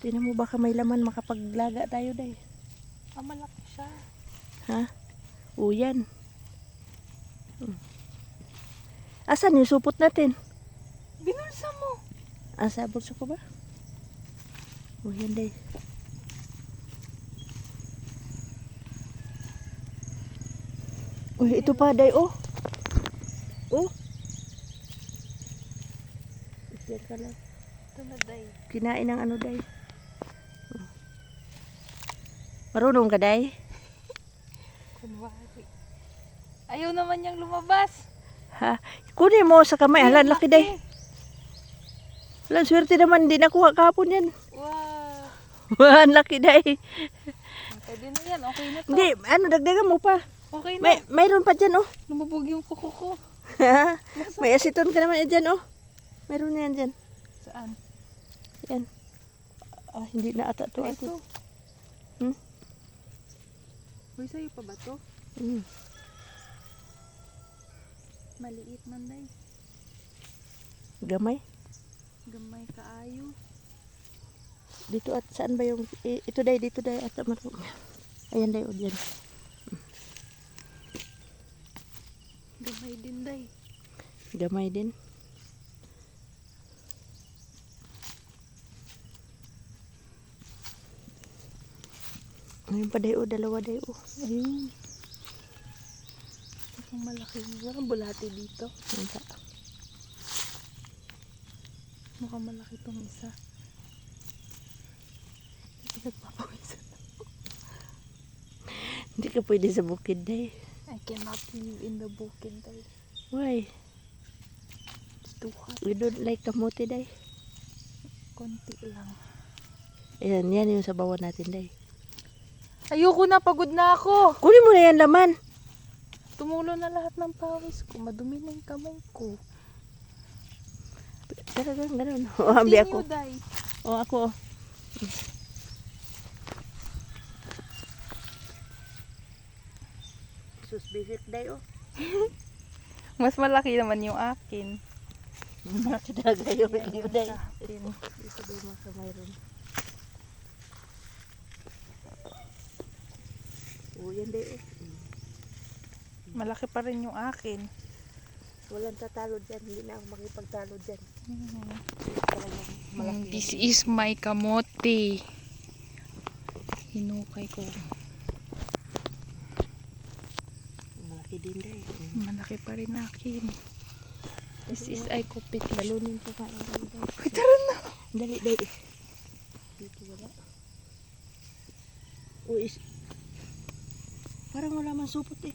Tinan mo baka may laman makapaglaga tayo day. Ah, malaki siya. Ha? O yan. Hmm. Asan yung supot natin? Binulsa mo. Asa bulso ko ba? O yan day. Uy, ito pa day oh. Oh. Yan ka lang. Ito na, day. Kinain ng ano day. Marunong ka day? Kunwari. Ayaw naman niyang lumabas. Ha? Kunin mo sa kamay. Halan, laki day. Halan, swerte naman. Hindi nakuha kahapon yan. Wow. Ang laki day. Pwede na yan. Okay na to. Hindi, ano, dagdagan mo pa. Okay na. May, mayroon pa dyan, oh. Lumubog yung kuko ko. May asiton ka naman dyan, oh. Mayroon na yan dyan. Saan? Yan. Ah, hindi na ata to. Ito. Hmm? Uy, sa'yo pa ba to? Mm. Maliit man, day. Gamay. Gamay kaayo. Dito at saan ba yung... Ito day, dito day. Ata marunong. Ayan day, o dyan. Gamay din, day. Gamay din. Ayun pa day, o. Dalawa day, o. Ayun. Ang malaki. Walang bulati dito. Pa. Mukhang malaki tong isa. Nagpapawisan. Hindi ka pwede sa bukid day. I cannot live in the bukid, day. Why? It's too hot. We don't like kamote day. Konti lang. Ayan, yan yung sabawan natin day. Ayoko na, pagod na ako. Kunin mo na yan laman. Tumulo na lahat ng pawis ko. Madumi na yung kamay ko. Talagang ganun. O, ambi ako. O, ako. Sus, bisit day, oh. Mas malaki naman yung akin. Malaki talaga yung akin. Isa ba yung mga mayroon? Day, oh. Malaki pa rin yung akin. Walang tatalo dyan. Hindi na ako makipagtalo dyan. Mhm. Talagang malaki. This is my kamote. Hinukay ko. Malaki din day. Malaki pa rin akin. This is ay kupit. Balunin ko. Dali, day. Uy, tara na. Dali, day. Dito wala. Is... Parang wala man supot eh.